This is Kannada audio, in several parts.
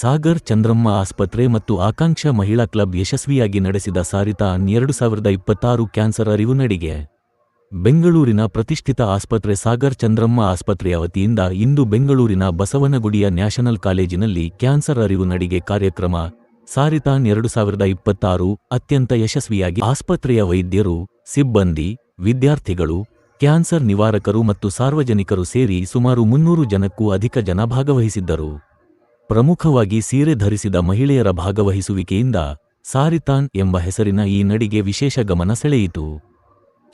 ಸಾಗರ್ ಚಂದ್ರಮ್ಮ ಆಸ್ಪತ್ರೆ ಮತ್ತು ಆಕಾಂಕ್ಷ ಮಹಿಳಾ ಕ್ಲಬ್ ಯಶಸ್ವಿಯಾಗಿ ನಡೆಸಿದ ಸಾರಿತಾನ್ ಎರಡು ಸಾವಿರದ ಇಪ್ಪತ್ತಾರು ಕ್ಯಾನ್ಸರ್ ಅರಿವು ನಡಿಗೆ. ಬೆಂಗಳೂರಿನ ಪ್ರತಿಷ್ಠಿತ ಆಸ್ಪತ್ರೆ ಸಾಗರ್ ಚಂದ್ರಮ್ಮ ಆಸ್ಪತ್ರೆಯ ವತಿಯಿಂದ ಇಂದು ಬೆಂಗಳೂರಿನ ಬಸವನಗುಡಿಯ ನ್ಯಾಷನಲ್ ಕಾಲೇಜಿನಲ್ಲಿ ಕ್ಯಾನ್ಸರ್ ಅರಿವು ನಡಿಗೆ ಕಾರ್ಯಕ್ರಮ. ಸಾರಿತಾನ್ ಎರಡು ಸಾವಿರದ ಇಪ್ಪತ್ತಾರು ಅತ್ಯಂತ ಯಶಸ್ವಿಯಾಗಿ ಆಸ್ಪತ್ರೆಯ ವೈದ್ಯರು, ಸಿಬ್ಬಂದಿ, ವಿದ್ಯಾರ್ಥಿಗಳು, ಕ್ಯಾನ್ಸರ್ ನಿವಾರಕರು ಮತ್ತು ಸಾರ್ವಜನಿಕರು ಸೇರಿ ಸುಮಾರು ಮುನ್ನೂರು ಜನಕ್ಕೂ ಅಧಿಕ ಜನ ಭಾಗವಹಿಸಿದ್ದರು. ಪ್ರಮುಖವಾಗಿ ಸೀರೆ ಧರಿಸಿದ ಮಹಿಳೆಯರ ಭಾಗವಹಿಸುವಿಕೆಯಿಂದ ಸಾರಿತಾನ್ ಎಂಬ ಹೆಸರಿನ ಈ ನಡಿಗೆ ವಿಶೇಷ ಗಮನ ಸೆಳೆಯಿತು.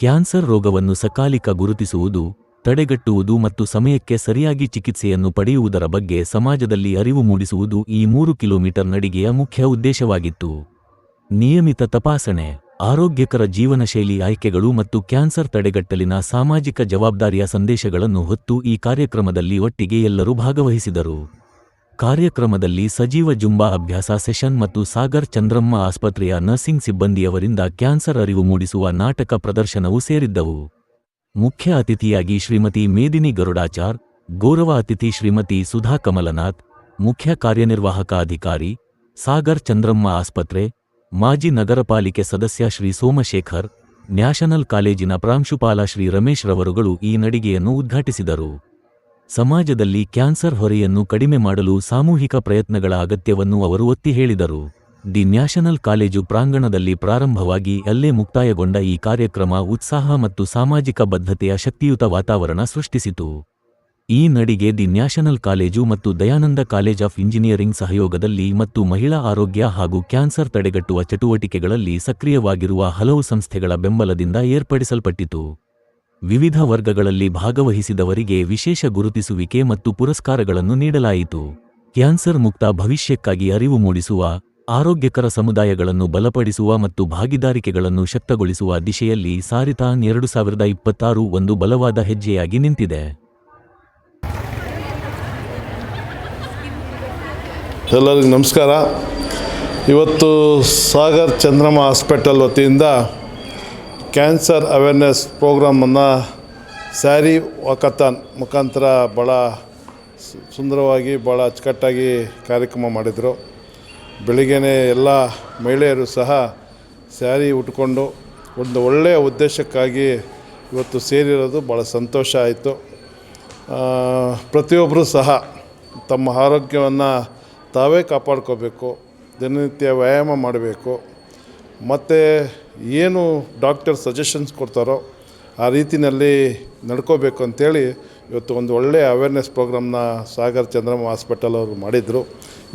ಕ್ಯಾನ್ಸರ್ ರೋಗವನ್ನು ಸಕಾಲಿಕ ಗುರುತಿಸುವುದು, ತಡೆಗಟ್ಟುವುದು ಮತ್ತು ಸಮಯಕ್ಕೆ ಸರಿಯಾಗಿ ಚಿಕಿತ್ಸೆಯನ್ನು ಪಡೆಯುವುದರ ಬಗ್ಗೆ ಸಮಾಜದಲ್ಲಿ ಅರಿವು ಮೂಡಿಸುವುದು ಈ ಮೂರು ಕಿಲೋಮೀಟರ್ ನಡಿಗೆಯ ಮುಖ್ಯ ಉದ್ದೇಶವಾಗಿತ್ತು. ನಿಯಮಿತ ತಪಾಸಣೆ, ಆರೋಗ್ಯಕರ ಜೀವನಶೈಲಿ ಆಯ್ಕೆಗಳು ಮತ್ತು ಕ್ಯಾನ್ಸರ್ ತಡೆಗಟ್ಟಲಿನ ಸಾಮಾಜಿಕ ಜವಾಬ್ದಾರಿಯ ಸಂದೇಶಗಳನ್ನು ಹೊತ್ತು ಈ ಕಾರ್ಯಕ್ರಮದಲ್ಲಿ ಒಟ್ಟಿಗೆ ಎಲ್ಲರೂ ಭಾಗವಹಿಸಿದರು. ಕಾರ್ಯಕ್ರಮದಲ್ಲಿ ಸಜೀವ ಜುಂಬಾ ಅಭ್ಯಾಸ ಸೆಷನ್ ಮತ್ತು ಸಾಗರ್ ಚಂದ್ರಮ್ಮ ಆಸ್ಪತ್ರೆಯ ನರ್ಸಿಂಗ್ ಸಿಬ್ಬಂದಿಯವರಿಂದ ಕ್ಯಾನ್ಸರ್ ಅರಿವು ಮೂಡಿಸುವ ನಾಟಕ ಪ್ರದರ್ಶನವೂ ಸೇರಿದ್ದವು. ಮುಖ್ಯ ಅತಿಥಿಯಾಗಿ ಶ್ರೀಮತಿ ಮೇದಿನಿ ಗರುಡಾಚಾರ್, ಗೌರವ ಅತಿಥಿ ಶ್ರೀಮತಿ ಸುಧಾ ಕಮಲನಾಥ್, ಮುಖ್ಯ ಕಾರ್ಯನಿರ್ವಾಹಕ ಅಧಿಕಾರಿ, ಸಾಗರ್ ಚಂದ್ರಮ್ಮ ಆಸ್ಪತ್ರೆ, ಮಾಜಿ ನಗರಪಾಲಿಕೆ ಸದಸ್ಯ ಶ್ರೀ ಸೋಮಶೇಖರ್, ನ್ಯಾಷನಲ್ ಕಾಲೇಜಿನ ಪ್ರಾಂಶುಪಾಲ ಶ್ರೀ ರಮೇಶ್ ರವರುಗಳು ಈ ನಡಿಗೆಯನ್ನು ಉದ್ಘಾಟಿಸಿದರು. ಸಮಾಜದಲ್ಲಿ ಕ್ಯಾನ್ಸರ್ ಹೊರೆಯನ್ನು ಕಡಿಮೆ ಮಾಡಲು ಸಾಮೂಹಿಕ ಪ್ರಯತ್ನಗಳ ಅಗತ್ಯವನ್ನು ಅವರು ಒತ್ತಿ ಹೇಳಿದರು. ದಿ ನ್ಯಾಷನಲ್ ಕಾಲೇಜು ಪ್ರಾಂಗಣದಲ್ಲಿ ಪ್ರಾರಂಭವಾಗಿ ಅಲ್ಲೇ ಮುಕ್ತಾಯಗೊಂಡ ಈ ಕಾರ್ಯಕ್ರಮ ಉತ್ಸಾಹ ಮತ್ತು ಸಾಮಾಜಿಕ ಬದ್ಧತೆಯ ಶಕ್ತಿಯುತ ವಾತಾವರಣ ಸೃಷ್ಟಿಸಿತು. ಈ ನಡಿಗೆ ದಿ ನ್ಯಾಷನಲ್ ಕಾಲೇಜು ಮತ್ತು ದಯಾನಂದ ಕಾಲೇಜ್ ಆಫ್ ಇಂಜಿನಿಯರಿಂಗ್ ಸಹಯೋಗದಲ್ಲಿ ಮತ್ತು ಮಹಿಳಾ ಆರೋಗ್ಯ ಹಾಗೂ ಕ್ಯಾನ್ಸರ್ ತಡೆಗಟ್ಟುವ ಚಟುವಟಿಕೆಗಳಲ್ಲಿ ಸಕ್ರಿಯವಾಗಿರುವ ಹಲವು ಸಂಸ್ಥೆಗಳ ಬೆಂಬಲದಿಂದ ಏರ್ಪಡಿಸಲ್ಪಟ್ಟಿತು. ವಿವಿಧ ವರ್ಗಗಳಲ್ಲಿ ಭಾಗವಹಿಸಿದವರಿಗೆ ವಿಶೇಷ ಗುರುತಿಸುವಿಕೆ ಮತ್ತು ಪುರಸ್ಕಾರಗಳನ್ನು ನೀಡಲಾಯಿತು. ಕ್ಯಾನ್ಸರ್ ಮುಕ್ತ ಭವಿಷ್ಯಕ್ಕಾಗಿ ಅರಿವು ಮೂಡಿಸುವ, ಆರೋಗ್ಯಕರ ಸಮುದಾಯಗಳನ್ನು ಬಲಪಡಿಸುವ ಮತ್ತು ಭಾಗಿದಾರಿಕೆಗಳನ್ನು ಶಕ್ತಗೊಳಿಸುವ ದಿಶೆಯಲ್ಲಿ ಸಾರಿತಾನ್ ಎರಡು ಸಾವಿರದ ಇಪ್ಪತ್ತಾರು ಒಂದು ಬಲವಾದ ಹೆಜ್ಜೆಯಾಗಿ ನಿಂತಿದೆ. ಎಲ್ಲರಿಗೂ ನಮಸ್ಕಾರ. ಇವತ್ತು ಸಾಗರ್ ಚಂದ್ರಮ ಹಾಸ್ಪಿಟಲ್ ವತಿಯಿಂದ ಕ್ಯಾನ್ಸರ್ ಅವೇರ್ನೆಸ್ ಪ್ರೋಗ್ರಾಮನ್ನು ಸ್ಯಾರಿ ವಾಕಥಾನ್ ಮುಖಾಂತರ ಭಾಳ ಸುಂದರವಾಗಿ ಭಾಳ ಅಚ್ಚುಕಟ್ಟಾಗಿ ಕಾರ್ಯಕ್ರಮ ಮಾಡಿದರು. ಬೆಳಿಗ್ಗೆ ಎಲ್ಲ ಮಹಿಳೆಯರು ಸಹ ಸ್ಯಾರಿ ಉಟ್ಕೊಂಡು ಒಂದು ಒಳ್ಳೆಯ ಉದ್ದೇಶಕ್ಕಾಗಿ ಇವತ್ತು ಸೇರಿರೋದು ಭಾಳ ಸಂತೋಷ ಆಯಿತು. ಪ್ರತಿಯೊಬ್ಬರೂ ಸಹ ತಮ್ಮ ಆರೋಗ್ಯವನ್ನು ತಾವೇ ಕಾಪಾಡ್ಕೋಬೇಕು, ದಿನನಿತ್ಯ ವ್ಯಾಯಾಮ ಮಾಡಬೇಕು. ಮತ್ತು ಏನು ಡಾಕ್ಟರ್ ಸಜೆಷನ್ಸ್ ಕೊಡ್ತಾರೋ ಆ ರೀತಿಯಲ್ಲಿ ನಡ್ಕೋಬೇಕು ಅಂತೇಳಿ ಇವತ್ತು ಒಂದು ಒಳ್ಳೆಯ ಅವೇರ್ನೆಸ್ ಪ್ರೋಗ್ರಾಮ್ನ ಸಾಗರ್ ಚಂದ್ರಮ್ಮ ಹಾಸ್ಪಿಟಲ್ ಅವರು ಮಾಡಿದರು.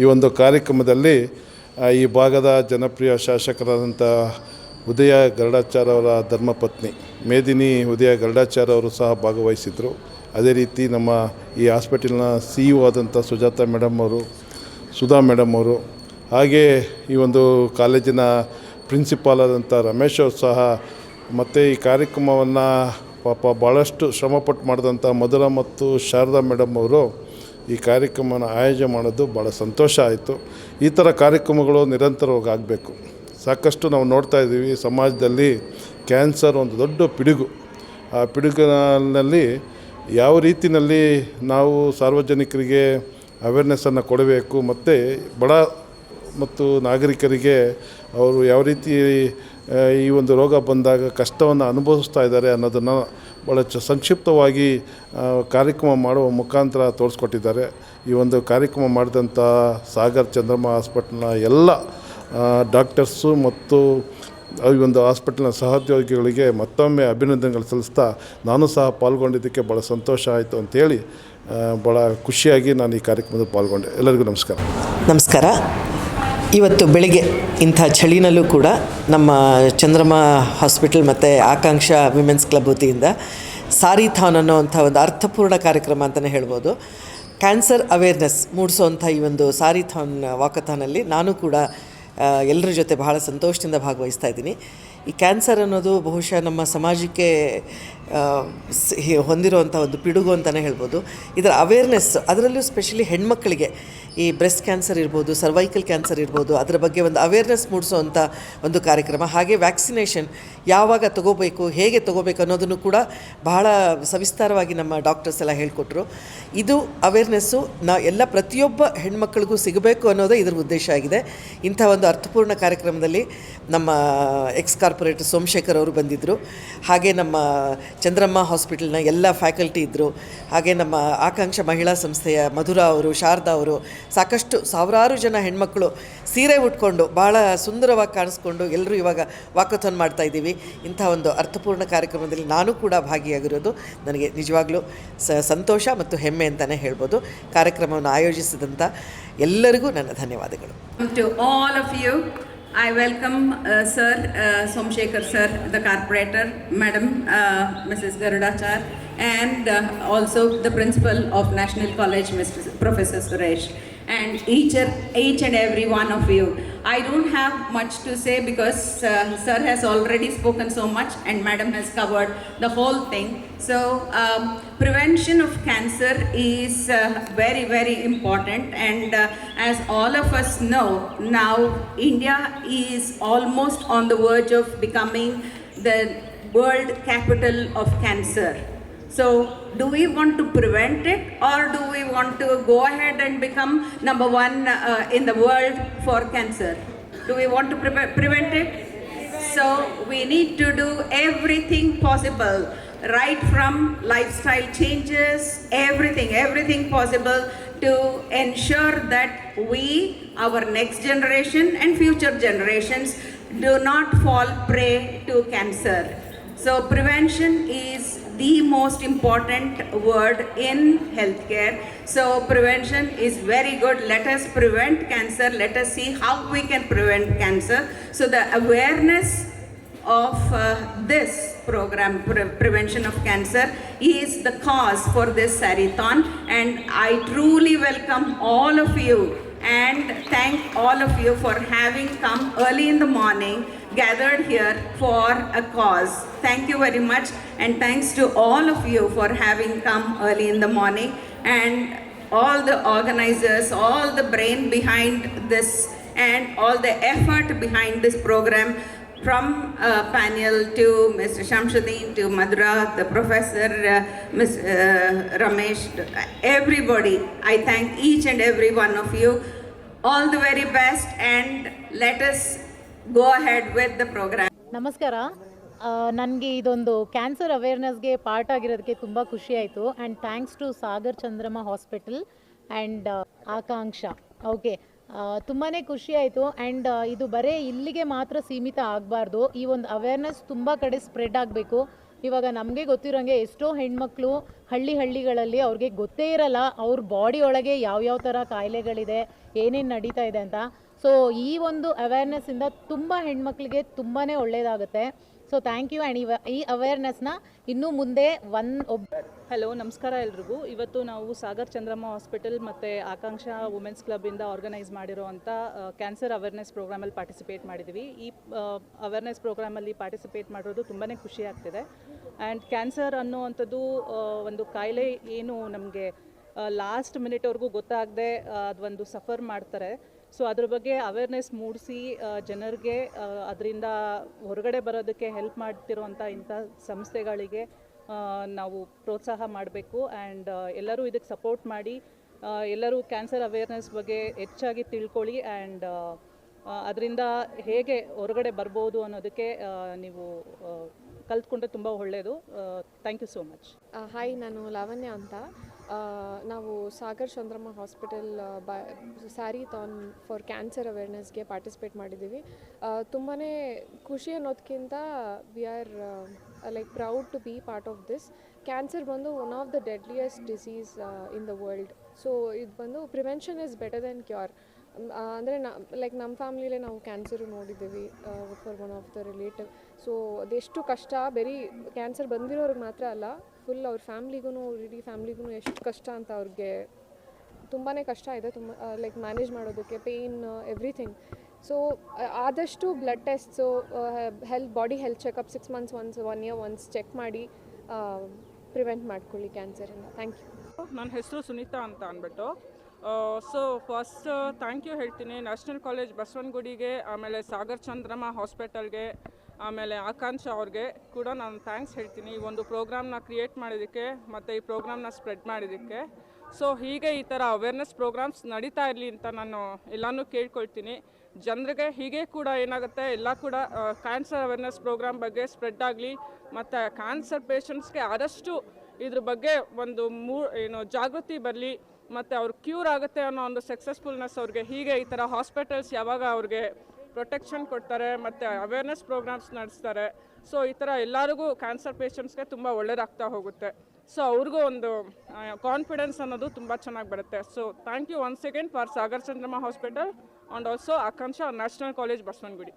ಈ ಒಂದು ಕಾರ್ಯಕ್ರಮದಲ್ಲಿ ಈ ಭಾಗದ ಜನಪ್ರಿಯ ಶಾಸಕರಾದಂಥ ಉದಯ ಗರುಡಾಚಾರ್ ಅವರ ಧರ್ಮಪತ್ನಿ, ಮೇದಿನಿ ಉದಯ ಗರುಡಾಚಾರ್ ಅವರು ಸಹ ಭಾಗವಹಿಸಿದರು. ಅದೇ ರೀತಿ ನಮ್ಮ ಈ ಹಾಸ್ಪಿಟಲ್ನ ಸಿ ಇ ಆದಂಥ ಸುಜಾತ ಮೇಡಮ್ ಅವರು, ಸುಧಾ ಮೇಡಮ್ ಅವರು, ಹಾಗೆ ಈ ಒಂದು ಕಾಲೇಜಿನ ಪ್ರಿನ್ಸಿಪಾಲ್ ಆದಂಥ ರಮೇಶ್ ಅವರು ಸಹ ಮತ್ತು ಈ ಕಾರ್ಯಕ್ರಮವನ್ನು ಪಾಪ ಭಾಳಷ್ಟು ಶ್ರಮಪಟ್ಟು ಮಾಡಿದಂಥ ಮಧುರ ಮತ್ತು ಶಾರದಾ ಮೇಡಮ್ ಅವರು ಈ ಕಾರ್ಯಕ್ರಮನ ಆಯೋಜನೆ ಮಾಡೋದು ಭಾಳ ಸಂತೋಷ ಆಯಿತು. ಈ ಥರ ಕಾರ್ಯಕ್ರಮಗಳು ನಿರಂತರವಾಗಿ ಆಗಬೇಕು ಸಾಕಷ್ಟು ನಾವು ನೋಡ್ತಾ ಇದ್ದೀವಿ ಸಮಾಜದಲ್ಲಿ ಕ್ಯಾನ್ಸರ್ ಒಂದು ದೊಡ್ಡ ಪಿಡುಗು. ಆ ಪಿಡುಗಿನಲ್ಲಿ ಯಾವ ರೀತಿಯಲ್ಲಿ ನಾವು ಸಾರ್ವಜನಿಕರಿಗೆ ಅವೇರ್ನೆಸ್ಸನ್ನು ಕೊಡಬೇಕು, ಮತ್ತು ಬಡ ಮತ್ತು ನಾಗರಿಕರಿಗೆ ಅವರು ಯಾವ ರೀತಿ ಈ ಒಂದು ರೋಗ ಬಂದಾಗ ಕಷ್ಟವನ್ನು ಅನುಭವಿಸ್ತಾ ಇದ್ದಾರೆ ಅನ್ನೋದನ್ನು ಭಾಳ ಚ ಸಂಕ್ಷಿಪ್ತವಾಗಿ ಕಾರ್ಯಕ್ರಮ ಮಾಡುವ ಮುಖಾಂತರ ತೋರಿಸ್ಕೊಟ್ಟಿದ್ದಾರೆ. ಈ ಒಂದು ಕಾರ್ಯಕ್ರಮ ಮಾಡಿದಂಥ ಸಾಗರ್ ಚಂದ್ರಮ್ಮ ಹಾಸ್ಪಿಟ್ಲ್ನ ಎಲ್ಲ ಡಾಕ್ಟರ್ಸು ಮತ್ತು ಈ ಒಂದು ಹಾಸ್ಪಿಟಲ್ನ ಸಹೋದ್ಯೋಗಿಗಳಿಗೆ ಮತ್ತೊಮ್ಮೆ ಅಭಿನಂದನೆಗಳು ಸಲ್ಲಿಸ್ತಾ ನಾನು ಸಹ ಪಾಲ್ಗೊಂಡಿದ್ದಕ್ಕೆ ಭಾಳ ಸಂತೋಷ ಆಯಿತು ಅಂತೇಳಿ ಆ, ಭಾಳ ಖುಷಿಯಾಗಿ ನಾನು ಈ ಕಾರ್ಯಕ್ರಮದಲ್ಲಿ ಪಾಲ್ಗೊಂಡೆ. ಎಲ್ಲರಿಗೂ ನಮಸ್ಕಾರ. ನಮಸ್ಕಾರ. ಇವತ್ತು ಬೆಳಿಗ್ಗೆ ಇಂಥ ಚಳಿನಲ್ಲೂ ಕೂಡ ನಮ್ಮ ಚಂದ್ರಮ್ಮ ಹಾಸ್ಪಿಟಲ್ ಮತ್ತು ಆಕಾಂಕ್ಷ ವಿಮೆನ್ಸ್ ಕ್ಲಬ್ ವತಿಯಿಂದ ಸಾರಿಥಾನ್ ಅನ್ನೋವಂಥ ಒಂದು ಅರ್ಥಪೂರ್ಣ ಕಾರ್ಯಕ್ರಮ ಅಂತಲೇ ಹೇಳ್ಬೋದು. ಕ್ಯಾನ್ಸರ್ ಅವೇರ್ನೆಸ್ ಮೂಡಿಸೋವಂಥ ಈ ಒಂದು ಸಾರಿಥಾನ್ ವಾಕಥಾನಲ್ಲಿ ನಾನು ಕೂಡ ಎಲ್ಲರ ಜೊತೆ ಬಹಳ ಸಂತೋಷದಿಂದ ಭಾಗವಹಿಸ್ತಾ ಇದ್ದೀನಿ. ಈ ಕ್ಯಾನ್ಸರ್ ಅನ್ನೋದು ಬಹುಶಃ ನಮ್ಮ ಸಮಾಜಕ್ಕೆ ಹೊಂದಿರುವಂಥ ಒಂದು ಪಿಡುಗು ಅಂತಲೇ ಹೇಳ್ಬೋದು. ಇದರ ಅವೇರ್ನೆಸ್ ಅದರಲ್ಲೂ ಸ್ಪೆಷಲಿ ಹೆಣ್ಮಕ್ಳಿಗೆ ಈ ಬ್ರೆಸ್ಟ್ ಕ್ಯಾನ್ಸರ್ ಇರ್ಬೋದು ಸರ್ವೈಕಲ್ ಕ್ಯಾನ್ಸರ್ ಇರ್ಬೋದು, ಅದರ ಬಗ್ಗೆ ಒಂದು ಅವೇರ್ನೆಸ್ ಮೂಡಿಸುವಂಥ ಒಂದು ಕಾರ್ಯಕ್ರಮ. ಹಾಗೆ ವ್ಯಾಕ್ಸಿನೇಷನ್ ಯಾವಾಗ ತಗೋಬೇಕು, ಹೇಗೆ ತಗೋಬೇಕು ಅನ್ನೋದನ್ನು ಕೂಡ ಬಹಳ ಸವಿಸ್ತಾರವಾಗಿ ನಮ್ಮ ಡಾಕ್ಟರ್ಸ್ ಎಲ್ಲ ಹೇಳಿಕೊಟ್ರು. ಇದು ಅವೇರ್ನೆಸ್ಸು ನಾ ಎಲ್ಲ ಪ್ರತಿಯೊಬ್ಬ ಹೆಣ್ಮಕ್ಳಿಗೂ ಸಿಗಬೇಕು ಅನ್ನೋದೇ ಇದರ ಉದ್ದೇಶ ಆಗಿದೆ. ಇಂಥ ಒಂದು ಅರ್ಥಪೂರ್ಣ ಕಾರ್ಯಕ್ರಮದಲ್ಲಿ ನಮ್ಮ ಎಕ್ಸ್ ಕಾರ್ಪೊರೇಟರ್ ಸೋಮಶೇಖರ್ ಅವರು ಬಂದಿದ್ದರು ಹಾಗೆ ನಮ್ಮ ಚಂದ್ರಮ್ಮ ಹಾಸ್ಪಿಟಲ್ನ ಎಲ್ಲ ಫ್ಯಾಕಲ್ಟಿ ಇದ್ದರು ಹಾಗೆ ನಮ್ಮ ಆಕಾಂಕ್ಷ ಮಹಿಳಾ ಸಂಸ್ಥೆಯ ಮಧುರಾ ಅವರು, ಶಾರದಾ ಅವರು ಸಾಕಷ್ಟು ಸಾವಿರಾರು ಜನ ಹೆಣ್ಮಕ್ಳು ಸೀರೆ ಉಟ್ಕೊಂಡು ಭಾಳ ಸುಂದರವಾಗಿ ಕಾಣಿಸ್ಕೊಂಡು ಎಲ್ಲರೂ ಇವಾಗ ವಾಕಥಾನ್ ಮಾಡ್ತಾ ಇದ್ದೀವಿ. ಇಂಥ ಒಂದು ಅರ್ಥಪೂರ್ಣ ಕಾರ್ಯಕ್ರಮದಲ್ಲಿ ನಾನು ಕೂಡ ಭಾಗಿಯಾಗಿರೋದು. ನನಗೆ ನಿಜವಾಗ್ಲೂ ಸಂತೋಷ ಮತ್ತು ಹೆಮ್ಮೆ ಅಂತಲೇ ಹೇಳ್ಬೋದು. ಕಾರ್ಯಕ್ರಮವನ್ನು ಆಯೋಜಿಸಿದಂಥ ಎಲ್ಲರಿಗೂ ನನ್ನ ಧನ್ಯವಾದಗಳು. To all of you I welcome sir Somashekar sir the corporator the corporator, Garudachar uh, also the principal of National College principal professor National And each, and- each and every one of you. I don't have much to say because uh, Sir has already spoken so much and Madam has covered the whole thing. So, um, prevention of cancer is uh, very, very important. And uh, as all of us know, now India is almost on the verge of becoming the world capital of cancer. So, do we want to prevent it or do we want to go ahead and become number one uh, in the world for cancer? Do we want to pre- prevent it? So, we need to do everything possible, right from lifestyle changes, everything, everything possible to ensure that we, our next generation, and future generations do not fall prey to cancer. So prevention is the most important word in healthcare. So prevention is very good. Let us prevent cancer. Let us see how we can prevent cancer. So the awareness of uh, this program, pre- prevention of cancer, is the cause for this Sarithon. And I truly welcome all of you and thank all of you for having come early in the morning, gathered here for a cause. Thank you very much, and thanks to all of you for having come early in the morning, and all the organizers, all the brain behind this, and all the effort behind this program. From uh, panel to Mr. Shamsuddin to Madhura, the professor, uh, Ms. Uh, Ramesh, everybody, I thank each and every one of you. All the very best let us go ahead with the program. ನಮಸ್ಕಾರ. ನನಗೆ ಇದೊಂದು ಕ್ಯಾನ್ಸರ್ ಅವೇರ್ನೆಸ್ಗೆ ಪಾರ್ಟ್ ಆಗಿರೋದಕ್ಕೆ ತುಂಬ ಖುಷಿ ಆಯಿತು. And thanks to Sagar Chandramma Hospital and Akanksha okay ತುಂಬಾ ಖುಷಿ ಆಯಿತು. ಆ್ಯಂಡ್ ಇದು ಬರೀ ಇಲ್ಲಿಗೆ ಮಾತ್ರ ಸೀಮಿತ ಆಗಬಾರ್ದು. ಈ ಒಂದು ಅವೇರ್ನೆಸ್ ತುಂಬ ಕಡೆ ಸ್ಪ್ರೆಡ್ ಆಗಬೇಕು. ಇವಾಗ ನಮಗೆ ಗೊತ್ತಿರೋಂಗೆ ಎಷ್ಟೋ ಹೆಣ್ಮಕ್ಳು ಹಳ್ಳಿ ಹಳ್ಳಿಗಳಲ್ಲಿ ಅವ್ರಿಗೆ ಗೊತ್ತೇ ಇರಲ್ಲ ಅವ್ರ ಬಾಡಿ ಒಳಗೆ ಯಾವ್ಯಾವ ಥರ ಕಾಯಿಲೆಗಳಿದೆ, ಏನೇನು ನಡೀತಾ ಇದೆ ಅಂತ. ಸೊ ಈ ಒಂದು ಅವೇರ್ನೆಸ್ಸಿಂದ ತುಂಬ ಹೆಣ್ಮಕ್ಳಿಗೆ ತುಂಬಾ ಒಳ್ಳೆಯದಾಗುತ್ತೆ ಸೊ ಥ್ಯಾಂಕ್ ಯು ಆ್ಯಂಡ್ ಇವ ಈ ಅವೇರ್ನೆಸ್ನ ಇನ್ನೂ ಮುಂದೆ ಒನ್ ಒಬ್ಬ ಹಲೋ ನಮಸ್ಕಾರ ಎಲ್ರಿಗೂ. ಇವತ್ತು ನಾವು ಸಾಗರ್ ಚಂದ್ರಮ್ಮ ಹಾಸ್ಪಿಟಲ್ ಮತ್ತು ಆಕಾಂಕ್ಷ ವುಮೆನ್ಸ್ ಕ್ಲಬ್ಬಿಂದ ಆರ್ಗನೈಸ್ ಮಾಡಿರೋವಂಥ ಕ್ಯಾನ್ಸರ್ ಅವೇರ್ನೆಸ್ ಪ್ರೋಗ್ರಾಮಲ್ಲಿ ಪಾರ್ಟಿಸಿಪೇಟ್ ಮಾಡಿದ್ವಿ. ಈ ಅವೇರ್ನೆಸ್ ಪ್ರೋಗ್ರಾಮಲ್ಲಿ ಪಾರ್ಟಿಸಿಪೇಟ್ ಮಾಡಿರೋದು ತುಂಬಾ ಖುಷಿ ಆಗ್ತಿದೆ. ಆ್ಯಂಡ್ ಕ್ಯಾನ್ಸರ್ ಅನ್ನೋವಂಥದ್ದು ಒಂದು ಕಾಯಿಲೆ ಏನು ನಮಗೆ ಲಾಸ್ಟ್ ಮಿನಿಟ್ವರೆಗೂ ಗೊತ್ತಾಗದೆ ಅದೊಂದು ಸಫರ್ ಮಾಡ್ತಾರೆ. ಸೊ ಅದ್ರ ಬಗ್ಗೆ ಅವೇರ್ನೆಸ್ ಮೂಡಿಸಿ ಜನರಿಗೆ ಅದರಿಂದ ಹೊರಗಡೆ ಬರೋದಕ್ಕೆ ಹೆಲ್ಪ್ ಮಾಡ್ತಿರೋಂಥ ಇಂಥ ಸಂಸ್ಥೆಗಳಿಗೆ ನಾವು ಪ್ರೋತ್ಸಾಹ ಮಾಡಬೇಕು. ಆ್ಯಂಡ್ ಎಲ್ಲರೂ ಇದಕ್ಕೆ ಸಪೋರ್ಟ್ ಮಾಡಿ ಎಲ್ಲರೂ ಕ್ಯಾನ್ಸರ್ ಅವೇರ್ನೆಸ್ ಬಗ್ಗೆ ಹೆಚ್ಚಾಗಿ ತಿಳ್ಕೊಳ್ಳಿ. ಆ್ಯಂಡ್ ಅದರಿಂದ ಹೇಗೆ ಹೊರಗಡೆ ಬರ್ಬೋದು ಅನ್ನೋದಕ್ಕೆ ನೀವು ಕಲ್ತ್ಕೊಂಡ್ರೆ ತುಂಬ ಒಳ್ಳೆಯದು thank you so much hi ನಾನು ಲಾವಣ್ಯ ಅಂತ. ನಾವು ಸಾಗರ್ ಚಂದ್ರಮ್ಮ ಹಾಸ್ಪಿಟಲ್ ಬ ಸ್ಯಾರಿ ಥಾನ್ ಫಾರ್ ಕ್ಯಾನ್ಸರ್ ಅವೇರ್ನೆಸ್ಗೆ ಪಾರ್ಟಿಸಿಪೇಟ್ ಮಾಡಿದ್ದೀವಿ. ತುಂಬಾ ಖುಷಿ ಅನ್ನೋದಕ್ಕಿಂತ we are like proud to be part of this cancer ಬಂದು one of the deadliest disease in the world so ಇದು ಬಂದು prevention is better than cure ಅಂದರೆ ನ ಲೈಕ್ ನಮ್ಮ ಫ್ಯಾಮ್ಲಿಲೇ ನಾವು ಕ್ಯಾನ್ಸರು ನೋಡಿದ್ದೀವಿ for one of the relative so ಅದೆಷ್ಟು ಕಷ್ಟ, ಬರೀ ಕ್ಯಾನ್ಸರ್ ಬಂದಿರೋರಿಗೆ ಮಾತ್ರ ಅಲ್ಲ ಫುಲ್ ಅವ್ರ ಫ್ಯಾಮ್ಲಿಗೂ ಇಡೀ ಫ್ಯಾಮ್ಲಿಗೂ ಎಷ್ಟು ಕಷ್ಟ ಅಂತ ಅವ್ರಿಗೆ ತುಂಬಾ ಕಷ್ಟ ಇದೆ, ತುಂಬ ಲೈಕ್ ಮ್ಯಾನೇಜ್ ಮಾಡೋದಕ್ಕೆ ಪೇಯ್ನ್ ಎವ್ರಿಥಿಂಗ್ ಸೊ ಆದಷ್ಟು blood tests health body health checkup six months once one year once check ಮಾಡಿ ಪ್ರಿವೆಂಟ್ ಮಾಡ್ಕೊಳ್ಳಿ ಕ್ಯಾನ್ಸರಿಂದ ಥ್ಯಾಂಕ್ ಯು ನನ್ನ ಹೆಸರು ಸುನೀತಾ ಅಂತ ಅಂದ್ಬಿಟ್ಟು. ಸೊ ಫಸ್ಟ್ ಥ್ಯಾಂಕ್ ಯು ಹೇಳ್ತೀನಿ. ನ್ಯಾಷನಲ್ ಕಾಲೇಜ್ ಬಸವನಗುಡಿಗೆ, ಆಮೇಲೆ ಸಾಗರ್ ಚಂದ್ರಮ್ಮ ಹಾಸ್ಪಿಟಲ್ಗೆ, ಆಮೇಲೆ ಆಕಾಂಕ್ಷ ಅವ್ರಿಗೆ ಕೂಡ ನಾನು ಥ್ಯಾಂಕ್ಸ್ ಹೇಳ್ತೀನಿ. ಈ ಒಂದು ಪ್ರೋಗ್ರಾಮ್ನ ಕ್ರಿಯೇಟ್ ಮಾಡಿದ್ದಕ್ಕೆ ಮತ್ತು ಈ ಪ್ರೋಗ್ರಾಮ್ನ ಸ್ಪ್ರೆಡ್ ಮಾಡಿದ್ದಕ್ಕೆ. ಸೊ ಹೀಗೆ ಈ ಥರ ಅವೇರ್ನೆಸ್ ಪ್ರೋಗ್ರಾಮ್ಸ್ ನಡೀತಾ ಇರಲಿ ಅಂತ ನಾನು ಎಲ್ಲನೂ ಕೇಳ್ಕೊಳ್ತೀನಿ. ಜನರಿಗೆ ಹೀಗೆ ಕೂಡ ಏನಾಗುತ್ತೆ, ಎಲ್ಲ ಕೂಡ ಕ್ಯಾನ್ಸರ್ ಅವೇರ್ನೆಸ್ ಪ್ರೋಗ್ರಾಮ್ ಬಗ್ಗೆ ಸ್ಪ್ರೆಡ್ ಆಗಲಿ, ಮತ್ತು ಕ್ಯಾನ್ಸರ್ ಪೇಷಂಟ್ಸ್ಗೆ ಆದಷ್ಟು ಇದ್ರ ಬಗ್ಗೆ ಒಂದು ಮೂ, ಏನು ಜಾಗೃತಿ ಬರಲಿ ಮತ್ತು ಅವ್ರು ಕ್ಯೂರ್ ಆಗುತ್ತೆ ಅನ್ನೋ ಒಂದು ಸಕ್ಸಸ್ಫುಲ್ನೆಸ್ ಅವ್ರಿಗೆ. ಹೀಗೆ ಈ ಥರ ಹಾಸ್ಪಿಟಲ್ಸ್ ಯಾವಾಗ ಅವ್ರಿಗೆ ಪ್ರೊಟೆಕ್ಷನ್ ಕೊಡ್ತಾರೆ ಮತ್ತು ಅವೇರ್ನೆಸ್ ಪ್ರೋಗ್ರಾಮ್ಸ್ ನಡೆಸ್ತಾರೆ. ಸೊ ಈ ಥರ ಎಲ್ಲರಿಗೂ ಕ್ಯಾನ್ಸರ್ ಪೇಷಂಟ್ಸ್ಗೆ ತುಂಬ ಒಳ್ಳೇದಾಗ್ತಾ ಹೋಗುತ್ತೆ. ಸೊ ಅವ್ರಿಗೂ ಒಂದು ಕಾನ್ಫಿಡೆನ್ಸ್ ಅನ್ನೋದು ತುಂಬ ಚೆನ್ನಾಗಿ ಬರುತ್ತೆ. So thank you one second for Sagar Chandramma Hospital and also Akanksha National College Basavanagudi